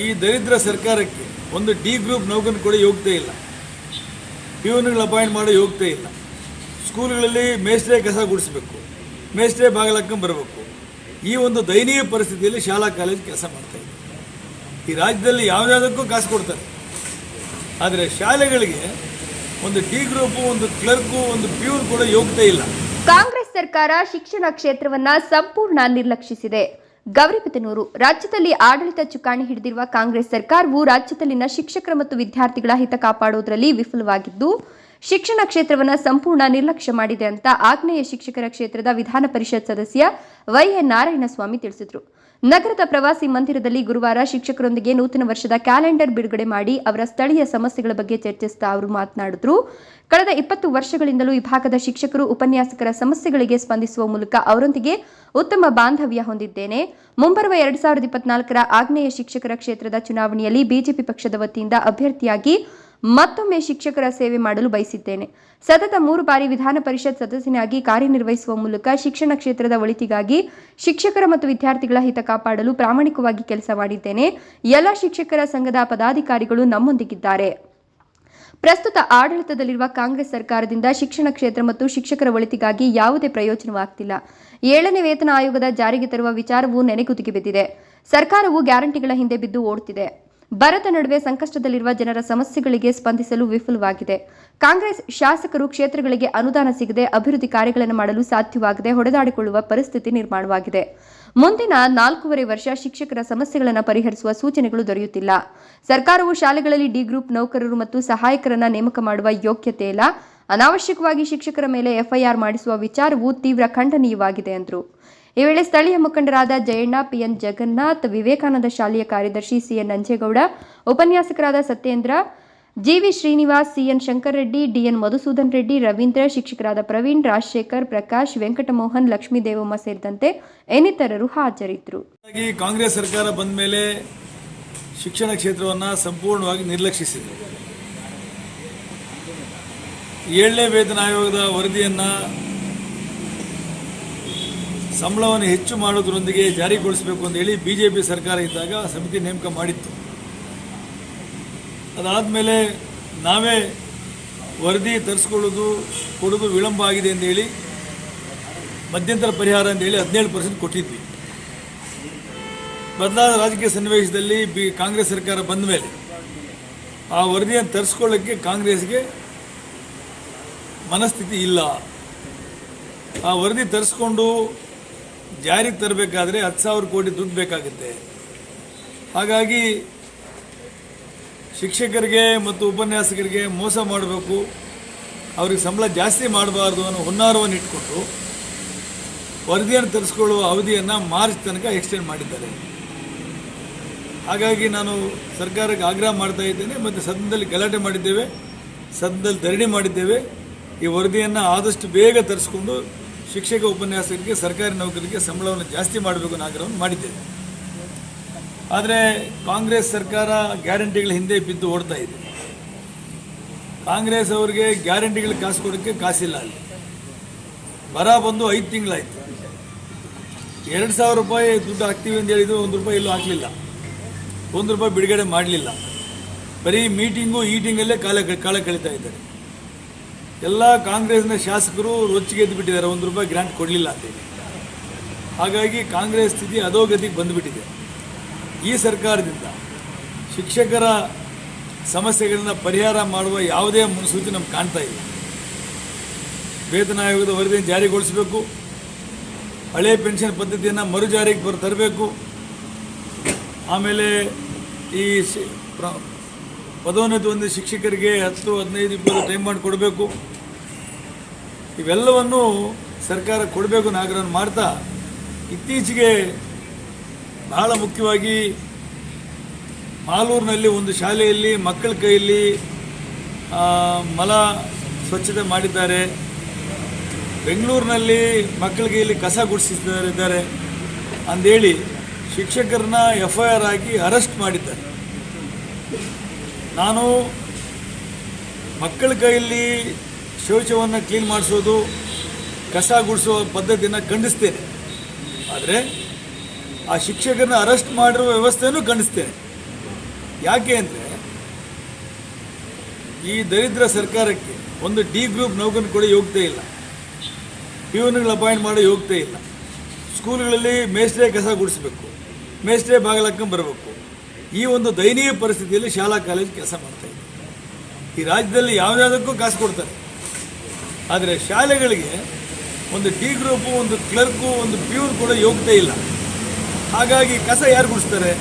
ಈ ದರಿದ್ರ ಸರ್ಕಾರಕ್ಕೆ ಒಂದು ಡಿ ಗ್ರೂಪ್ ನೌಕರನ ಕೂಡ ಯೋಗ್ಯತೆ ಇಲ್ಲ. ಪ್ಯೂನ್ಗಳು ಅಪಾಯಿಂಟ್ ಮಾಡೋ ಯೋಗ್ಯತೆ ಇಲ್ಲ. ಸ್ಕೂಲ್ಗಳಲ್ಲಿ ಮೇಸ್ಟ್ರೆ ಕಸ ಗುಡಿಸ್ಬೇಕು ಮೇಸ್ಟ್ರೆ ಬರಬೇಕು. ಈ ಒಂದು ದಯನೀಯ ಪರಿಸ್ಥಿತಿಯಲ್ಲಿ ಶಾಲಾ ಕಾಲೇಜು ಕೆಲಸ ಮಾಡ್ತಾ ಇದೆ. ಈ ರಾಜ್ಯದಲ್ಲಿ ಯಾವುದಾದಕ್ಕೂ ಕಾಸು ಕೊಡ್ತಾರೆ. ಆದರೆ ಶಾಲೆಗಳಿಗೆ ಒಂದು ಡಿ ಗ್ರೂಪು ಒಂದು ಕ್ಲರ್ಕು ಒಂದು ಪ್ಯೂರ್ ಕೂಡ ಯೋಗ್ಯತೆ ಇಲ್ಲ. ಕಾಂಗ್ರೆಸ್ ಸರ್ಕಾರ ಶಿಕ್ಷಣ ಕ್ಷೇತ್ರವನ್ನ ಸಂಪೂರ್ಣ ನಿರ್ಲಕ್ಷಿಸಿದೆ. ಗೌರಿಬಿದನೂರು ರಾಜ್ಯದಲ್ಲಿ ಆಡಳಿತ ಚುಕ್ಕಾಣಿ ಹಿಡಿದಿರುವ ಕಾಂಗ್ರೆಸ್ ಸರ್ಕಾರವು ರಾಜ್ಯದಲ್ಲಿನ ಶಿಕ್ಷಕರ ಮತ್ತು ವಿದ್ಯಾರ್ಥಿಗಳ ಹಿತ ಕಾಪಾಡುವುದರಲ್ಲಿ ವಿಫಲವಾಗಿದ್ದು, ಶಿಕ್ಷಣ ಕ್ಷೇತ್ರವನ್ನು ಸಂಪೂರ್ಣ ನಿರ್ಲಕ್ಷ್ಯ ಮಾಡಿದೆ ಅಂತ ಆಗ್ನೇಯ ಶಿಕ್ಷಕರ ಕ್ಷೇತ್ರದ ವಿಧಾನ ಪರಿಷತ್ ಸದಸ್ಯ ವೈಎನ್ ನಾರಾಯಣಸ್ವಾಮಿ ತಿಳಿಸಿದರು. ನಗರದ ಪ್ರವಾಸಿ ಮಂದಿರದಲ್ಲಿ ಗುರುವಾರ ಶಿಕ್ಷಕರೊಂದಿಗೆ ನೂತನ ವರ್ಷದ ಕ್ಯಾಲೆಂಡರ್ ಬಿಡುಗಡೆ ಮಾಡಿ ಅವರ ಸ್ಥಳೀಯ ಸಮಸ್ಯೆಗಳ ಬಗ್ಗೆ ಚರ್ಚಿಸಿದ ಅವರು ಮಾತನಾಡಿದ್ರು. ಕಳೆದ ಇಪ್ಪತ್ತು ವರ್ಷಗಳಿಂದಲೂ ಈ ಭಾಗದ ಶಿಕ್ಷಕರು ಉಪನ್ಯಾಸಕರ ಸಮಸ್ಯೆಗಳಿಗೆ ಸ್ಪಂದಿಸುವ ಮೂಲಕ ಅವರೊಂದಿಗೆ ಉತ್ತಮ ಬಾಂಧವ್ಯ ಹೊಂದಿದ್ದೇನೆ. ಮುಂಬರುವ ಎರಡ್ ಸಾವಿರದ ಇಪ್ಪತ್ನಾಲ್ಕರ ಆಗ್ನೇಯ ಶಿಕ್ಷಕರ ಕ್ಷೇತ್ರದ ಚುನಾವಣೆಯಲ್ಲಿ ಬಿಜೆಪಿ ಪಕ್ಷದ ವತಿಯಿಂದ ಅಭ್ಯರ್ಥಿಯಾಗಿ ಮತ್ತೊಮ್ಮೆ ಶಿಕ್ಷಕರ ಸೇವೆ ಮಾಡಲು ಬಯಸಿದ್ದೇನೆ. ಸತತ ಮೂರು ಬಾರಿ ವಿಧಾನ ಪರಿಷತ್ ಸದಸ್ಯನಾಗಿ ಕಾರ್ಯನಿರ್ವಹಿಸುವ ಮೂಲಕ ಶಿಕ್ಷಣ ಕ್ಷೇತ್ರದ ಒಳಿತಿಗಾಗಿ ಶಿಕ್ಷಕರ ಮತ್ತು ವಿದ್ಯಾರ್ಥಿಗಳ ಹಿತ ಕಾಪಾಡಲು ಪ್ರಾಮಾಣಿಕವಾಗಿ ಕೆಲಸ ಮಾಡಿದ್ದೇನೆ. ಎಲ್ಲ ಶಿಕ್ಷಕರ ಸಂಘದ ಪದಾಧಿಕಾರಿಗಳು ನಮ್ಮೊಂದಿಗಿದ್ದಾರೆ. ಪ್ರಸ್ತುತ ಆಡಳಿತದಲ್ಲಿರುವ ಕಾಂಗ್ರೆಸ್ ಸರ್ಕಾರದಿಂದ ಶಿಕ್ಷಣ ಕ್ಷೇತ್ರ ಮತ್ತು ಶಿಕ್ಷಕರ ಒಳಿತಿಗಾಗಿ ಯಾವುದೇ ಪ್ರಯೋಜನವಾಗ್ತಿಲ್ಲ. ಏಳನೇ ವೇತನ ಆಯೋಗದ ಜಾರಿಗೆ ತರುವ ವಿಚಾರವು ನೆನೆಗುದಿಗೆ ಬಿದ್ದಿದೆ. ಸರ್ಕಾರವು ಗ್ಯಾರಂಟಿಗಳ ಹಿಂದೆ ಬಿದ್ದು ಓಡುತ್ತಿದೆ ಬರದ ನಡುವೆ ಸಂಕಷ್ಟದಲ್ಲಿರುವ ಜನರ ಸಮಸ್ಯೆಗಳಿಗೆ ಸ್ಪಂದಿಸಲು ವಿಫಲವಾಗಿದೆ. ಕಾಂಗ್ರೆಸ್ ಶಾಸಕರು ಕ್ಷೇತ್ರಗಳಿಗೆ ಅನುದಾನ ಸಿಗದೆ ಅಭಿವೃದ್ಧಿ ಕಾರ್ಯಗಳನ್ನು ಮಾಡಲು ಸಾಧ್ಯವಾಗದೆ ಹೊಡೆದಾಡಿಕೊಳ್ಳುವ ಪರಿಸ್ಥಿತಿ ನಿರ್ಮಾಣವಾಗಿದೆ. ಮುಂದಿನ ನಾಲ್ಕೂವರೆ ವರ್ಷ ಶಿಕ್ಷಕರ ಸಮಸ್ಯೆಗಳನ್ನು ಪರಿಹರಿಸುವ ಸೂಚನೆಗಳು ದೊರೆಯುತ್ತಿಲ್ಲ. ಸರ್ಕಾರವು ಶಾಲೆಗಳಲ್ಲಿ ಡಿ ಗ್ರೂಪ್ ನೌಕರರು ಮತ್ತು ಸಹಾಯಕರನ್ನ ನೇಮಕ ಮಾಡುವ ಯೋಗ್ಯತೆ ಇಲ್ಲ. ಅನಾವಶ್ಯಕವಾಗಿ ಶಿಕ್ಷಕರ ಮೇಲೆ ಎಫ್ಐಆರ್ ಮಾಡಿಸುವ ವಿಚಾರವು ತೀವ್ರ ಖಂಡನೀಯವಾಗಿದೆ ಎಂದರು ಈ ವೇಳೆ ಸ್ಥಳೀಯ ಮುಖಂಡರಾದ ಜಯಣ್ಣ, ಪಿಎನ್ ಜಗನ್ನಾಥ್, ವಿವೇಕಾನಂದ ಶಾಲೆಯ ಕಾರ್ಯದರ್ಶಿ ಸಿಎನ್ ನಂಜೇಗೌಡ, ಉಪನ್ಯಾಸಕರಾದ Satyendra GV Srinivas CN Shankar Reddy DN Madhusudan Reddy, Ravindra, ಶಿಕ್ಷಕರಾದ ಪ್ರವೀಣ್, ರಾಜಶೇಖರ್, ಪ್ರಕಾಶ್, ವೆಂಕಟಮೋಹನ್ ಲಕ್ಷ್ಮೀ ದೇವಮ್ಮ ಸೇರಿದಂತೆ ಇನ್ನಿತರರು ಹಾಜರಿದ್ದರು. ಕಾಂಗ್ರೆಸ್ ಸರ್ಕಾರ ಬಂದ ಮೇಲೆ ಶಿಕ್ಷಣ ಕ್ಷೇತ್ರವನ್ನು ಸಂಪೂರ್ಣವಾಗಿ ನಿರ್ಲಕ್ಷಿಸಿದೆ. ಏಳನೇ ವೇತನ ಆಯೋಗದ ವರದಿಯನ್ನು ಸಂಬಳವನ್ನು ಹೆಚ್ಚು ಮಾಡೋದ್ರೊಂದಿಗೆ ಜಾರಿಗೊಳಿಸಬೇಕು ಅಂತ ಹೇಳಿ ಬಿ ಜೆ ಪಿ ಸರ್ಕಾರ ಇದ್ದಾಗ ಸಮಿತಿ ನೇಮಕ ಮಾಡಿತ್ತು. ಅದಾದಮೇಲೆ ನಾವೇ ವರದಿ ತರಿಸ್ಕೊಳ್ಳೋದು, ಕೊಡೋದು ವಿಳಂಬ ಆಗಿದೆ ಅಂತ ಹೇಳಿ ಮಧ್ಯಂತರ ಪರಿಹಾರ ಅಂತ ಹೇಳಿ ಹದಿನೇಳು ಪರ್ಸೆಂಟ್ ಕೊಟ್ಟಿದ್ವಿ. ಬದಲಾದ ರಾಜಕೀಯ ಸನ್ನಿವೇಶದಲ್ಲಿ ಬಿ, ಕಾಂಗ್ರೆಸ್ ಸರ್ಕಾರ ಬಂದ ಮೇಲೆ ಆ ವರದಿಯನ್ನು ತರಿಸ್ಕೊಳ್ಳೋಕ್ಕೆ ಕಾಂಗ್ರೆಸ್ಗೆ ಮನಸ್ಥಿತಿ ಇಲ್ಲ. ಆ ವರದಿ ತರಿಸ್ಕೊಂಡು ಜಾರಿಗೆ ತರಬೇಕಾದ್ರೆ ಹತ್ತು ಸಾವಿರ ಕೋಟಿ ದುಡ್ಡು ಬೇಕಾಗುತ್ತೆ. ಹಾಗಾಗಿ ಶಿಕ್ಷಕರಿಗೆ ಮತ್ತು ಉಪನ್ಯಾಸಕರಿಗೆ ಮೋಸ ಮಾಡಬೇಕು. ಅವ್ರಿಗೆ ಸಂಬಳ ಜಾಸ್ತಿ ಮಾಡಬಾರ್ದು ಅನ್ನೋ ಹುನ್ನಾರವನ್ನು ಇಟ್ಕೊಂಡು ವರದಿಯನ್ನು ತರಿಸ್ಕೊಳ್ಳುವ ಅವಧಿಯನ್ನು ಮಾರ್ಚ್ ತನಕ ಎಕ್ಸ್ಟೆಂಡ್ ಮಾಡಿದ್ದಾರೆ. ಹಾಗಾಗಿ ನಾನು ಸರ್ಕಾರಕ್ಕೆ ಆಗ್ರಹ ಮಾಡ್ತಾ ಇದ್ದೇನೆ. ಮತ್ತು ಸದನದಲ್ಲಿ ಗಲಾಟೆ ಮಾಡಿದ್ದೇವೆ. ಸದನದಲ್ಲಿ ಧರಣಿ ಮಾಡಿದ್ದೇವೆ. ಈ ವರದಿಯನ್ನು ಆದಷ್ಟು ಬೇಗ ತರಿಸ್ಕೊಂಡು ಶಿಕ್ಷಕ ಉಪನ್ಯಾಸಕರಿಗೆ, ಸರ್ಕಾರಿ ನೌಕರಿಗೆ ಸಂಬಳವನ್ನು ಜಾಸ್ತಿ ಮಾಡಬೇಕು ಅನ್ನೋ ಆಗ್ರಹವನ್ನು ಮಾಡಿದ್ದೇವೆ. ಆದರೆ ಕಾಂಗ್ರೆಸ್ ಸರ್ಕಾರ ಗ್ಯಾರಂಟಿಗಳ ಹಿಂದೆ ಬಿದ್ದು ಓಡ್ತಾ ಇದೆ. ಕಾಂಗ್ರೆಸ್ ಅವರಿಗೆ ಗ್ಯಾರಂಟಿಗಳು ಕಾಸು ಕೊಡೋಕ್ಕೆ ಕಾಸಿಲ್ಲ ಅಲ್ಲಿ. ಬರ ಬಂದು ಐದು ತಿಂಗಳಾಯಿತು. ಎರಡು ಸಾವಿರ ರೂಪಾಯಿ ದುಡ್ಡು ಹಾಕ್ತೀವಿ ಅಂತ ಹೇಳಿದ್ರು ಒಂದು ರೂಪಾಯಿ ಇಲ್ಲೂ ಹಾಕಲಿಲ್ಲ. ಒಂದು ರೂಪಾಯಿ ಬಿಡುಗಡೆ ಮಾಡಲಿಲ್ಲ. ಬರೀ ಮೀಟಿಂಗು ಈಟಿಂಗಲ್ಲೇ ಕಾಲ ಕಾಲ ಕಳೀತಾ ಇದ್ದಾರೆ. ಎಲ್ಲ ಕಾಂಗ್ರೆಸ್ನ ಶಾಸಕರು ರೊಚ್ಚಿಗೆದ್ದು ಬಿಟ್ಟಿದ್ದಾರೆ, ಒಂದು ರೂಪಾಯಿ ಗ್ರ್ಯಾಂಟ್ ಕೊಡಲಿಲ್ಲ ಅಂತೇಳಿ ಹಾಗಾಗಿ ಕಾಂಗ್ರೆಸ್ ಸ್ಥಿತಿ ಅಧೋಗತಿಗೆ ಬಂದುಬಿಟ್ಟಿದೆ. ಈ ಸರ್ಕಾರದಿಂದ ಶಿಕ್ಷಕರ ಸಮಸ್ಯೆಗಳನ್ನು ಪರಿಹಾರ ಮಾಡುವ ಯಾವುದೇ ಮುನ್ಸೂಚನೆ ನಮ್ಗೆ ಕಾಣ್ತಾ ಇಲ್ಲ. ವೇತನ ಆಯೋಗದ ವರದಿಯನ್ನು ಜಾರಿಗೊಳಿಸಬೇಕು, ಹಳೆ ಪೆನ್ಷನ್ ಪದ್ಧತಿಯನ್ನು ಮರು ಜಾರಿಗೆ ಬರ್, ತರಬೇಕು. ಆಮೇಲೆ ಈ ಪದೋನ್ನತಿ ಒಂದು ಶಿಕ್ಷಕರಿಗೆ ಹತ್ತು, ಹದಿನೈದು, ಇಪ್ಪತ್ತು ಟೈಮ್ ಮಾಡಿ ಕೊಡಬೇಕು. ಇವೆಲ್ಲವನ್ನು ಸರ್ಕಾರ ಕೊಡಬೇಕು ಆಗ್ರಹ ಮಾಡ್ತಾ ಇತ್ತೀಚೆಗೆ ಬಹಳ ಮುಖ್ಯವಾಗಿ ಮಾಲೂರಿನಲ್ಲಿ ಒಂದು ಶಾಲೆಯಲ್ಲಿ ಮಕ್ಕಳ ಕೈಯಲ್ಲಿ ಮಲ ಸ್ವಚ್ಛತೆ ಮಾಡಿದ್ದಾರೆ. ಬೆಂಗಳೂರಿನಲ್ಲಿ ಮಕ್ಕಳ ಕೈಯಲ್ಲಿ ಕಸ ಗುಡಿಸಿದ್ದಾರೆ. ಅಂದೇಳಿ ಶಿಕ್ಷಕರನ್ನ ಎಫ್ ಐ ಆರ್ ಹಾಕಿ ಅರೆಸ್ಟ್ ಮಾಡಿದ್ದಾರೆ. ನಾನು ಮಕ್ಕಳ ಕೈಯಲ್ಲಿ ಶೌಚವನ್ನು ಕ್ಲೀನ್ ಮಾಡಿಸೋದು, ಕಸ ಗುಡಿಸುವ ಪದ್ಧತಿಯನ್ನು ಖಂಡಿಸ್ತೇನೆ. ಆದರೆ ಆ ಶಿಕ್ಷಕರನ್ನ ಅರೆಸ್ಟ್ ಮಾಡಿರುವ ವ್ಯವಸ್ಥೆಯನ್ನು ಖಂಡಿಸ್ತೇನೆ. ಯಾಕೆ ಅಂದರೆ ಈ ದರಿದ್ರ ಸರ್ಕಾರಕ್ಕೆ ಒಂದು ಡಿ ಗ್ರೂಪ್ ನೌಕರನ್ನು ಕೂಡ ಯೋಗ್ಯತೆ ಇಲ್ಲ. ಪ್ಯೂನ್ಗಳು ಅಪಾಯಿಂಟ್ ಮಾಡೋ ಯೋಗ್ಯತೆ ಇಲ್ಲ. ಸ್ಕೂಲ್ಗಳಲ್ಲಿ ಮೇಸ್ಟ್ರೇ ಕಸ ಗುಡಿಸ್ಬೇಕು. ಮೇಸ್ಟ್ರೇ ಬರಬೇಕು. ಈ ಒಂದು ದಯನೀಯ ಪರಿಸ್ಥಿತಿಯಲ್ಲಿ ಶಾಲಾ ಕಾಲೇಜು ಕೆಲಸ ಮಾಡ್ತಾ ಇದೆ. ಈ ರಾಜ್ಯದಲ್ಲಿ ಯಾವ್ಯಾವುದಕ್ಕೂ ಕಾಸು ಕೊಡ್ತಾರೆ. ಆದರೆ ಶಾಲೆಗಳಿಗೆ ಒಂದು ಡಿ ಗ್ರೂಪು, ಒಂದು ಕ್ಲರ್ಕು, ಒಂದು ಪ್ಯೂನ್ ಕೂಡ ಯೋಗ್ಯತೆ ಇಲ್ಲ. ಹಾಗಾಗಿ ಕಸ ಯಾರು ಗುಡಿಸ್ತಾರೆ?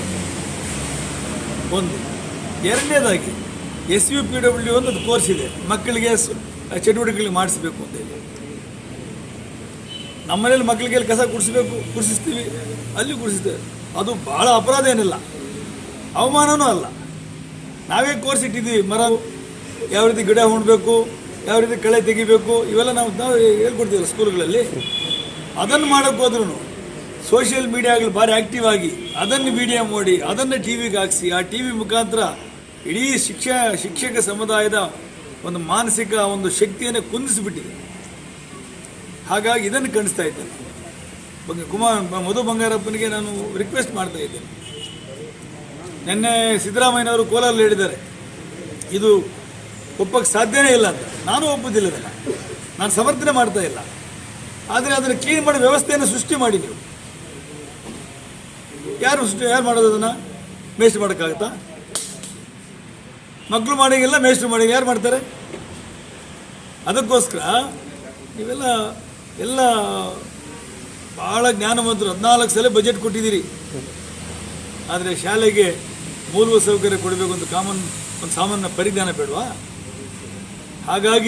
ಒಂದು. ಎರಡನೇದಾಗಿ ಎಸ್ ಯು ಪಿ ಡಬ್ಲ್ಯೂ ಒಂದು ಕೋರ್ಸ್ ಇದೆ. ಮಕ್ಕಳಿಗೆ ಚಟುವಟಿಕೆಗಳಿಗೆ ಮಾಡಿಸ್ಬೇಕು ಅಂತ ಹೇಳಿ. ನಮ್ಮನೇಲಿ ಮಕ್ಕಳಿಗೆ ಕಸ ಗುಡಿಸ್ಬೇಕು ಗುಡಿಸ್ತೀವಿ ಅಲ್ಲಿ ಗುಡಿಸ್ತೇವೆ ಅದು ಭಾಳ ಅಪರಾಧ ಏನಿಲ್ಲ. ಅವಮಾನನೂ ಅಲ್ಲ. ನಾವೇ ಕೋರ್ಸ್ ಇಟ್ಟಿದ್ದೀವಿ, ಮರ, ಯಾವ ರೀತಿ ಗಿಡ ಹೊಂಡಬೇಕು ಯಾವ ರೀತಿ ಕಳೆ ತೆಗಿಬೇಕು, ಇವೆಲ್ಲ ನಾವು ನಾವು ಹೇಳ್ಕೊಡ್ತೀವಲ್ಲ ಸ್ಕೂಲ್ಗಳಲ್ಲಿ. ಅದನ್ನು ಮಾಡೋಕ್ಕೆ ಹೋದ್ರೂ ಸೋಷಿಯಲ್ ಮೀಡಿಯಾಗಳು ಭಾರಿ ಆ್ಯಕ್ಟಿವ್ ಆಗಿ ಅದನ್ನು ವಿಡಿಯೋ ಮಾಡಿ, ಅದನ್ನು ಟಿ ವಿಗೆ ಹಾಕಿಸಿ, ಆ ಟಿ ವಿ ಮುಖಾಂತರ ಇಡೀ ಶಿಕ್ಷ, ಶಿಕ್ಷಕ ಸಮುದಾಯದ ಒಂದು ಮಾನಸಿಕ ಒಂದು ಶಕ್ತಿಯನ್ನು ಕುಂದಿಸಿಬಿಟ್ಟಿದೆ. ಹಾಗಾಗಿ ಇದನ್ನು ಕಾಣಿಸ್ತಾ ಇದ್ದೇನೆ. ಬಂಗ ಕುಮಾರ್, ಮಧು ಬಂಗಾರಪ್ಪನಿಗೆ ನಾನು ರಿಕ್ವೆಸ್ಟ್ ಮಾಡ್ತಾ ಇದ್ದೇನೆ. ನಿನ್ನೆ ಸಿದ್ದರಾಮಯ್ಯನವರು ಕೋಲಾರಲ್ಲಿ ಹೇಳಿದ್ದಾರೆ. ಇದು ಒಪ್ಪಕ್ಕೆ ಸಾಧ್ಯನೇ ಇಲ್ಲ ಅಂತ. ನಾನು ಒಪ್ಪುದಿಲ್ಲ ಅದನ್ನು ನಾನು ಸಮರ್ಥನೆ ಮಾಡ್ತಾ ಇಲ್ಲ. ಆದರೆ ಅದನ್ನು ಕ್ಲೀನ್ ಮಾಡೋ ವ್ಯವಸ್ಥೆಯನ್ನು ಸೃಷ್ಟಿ ಮಾಡಿ ನೀವು. ಯಾರು ಸೃಷ್ಟಿ ಯಾರು ಮಾಡೋದು ಅದನ್ನು? ಮೇಸ್ಟ್ ಮಾಡೋಕ್ಕಾಗತ್ತಾ? ಮಕ್ಕಳು ಮಾಡಿಗೆಲ್ಲ ಮೇಸ್ಟ್ರು ಮಾಡಿ ಯಾರು ಮಾಡ್ತಾರೆ? ಅದಕ್ಕೋಸ್ಕರ ನೀವೆಲ್ಲ ಎಲ್ಲ ಭಾಳ ಜ್ಞಾನವಂತರು. ಹದಿನಾಲ್ಕು ಸಲ ಬಜೆಟ್ ಕೊಟ್ಟಿದ್ದೀರಿ. ಆದರೆ ಶಾಲೆಗೆ ಮೂಲಭೂತ ಸೌಕರ್ಯ ಕೊಡಬೇಕು ಅಂತ ಕಾಮನ್ ಒಂದು ಸಾಮಾನ್ಯ ಪರಿಜ್ಞಾನ ಬೇಡವಾ? ಹಾಗಾಗಿ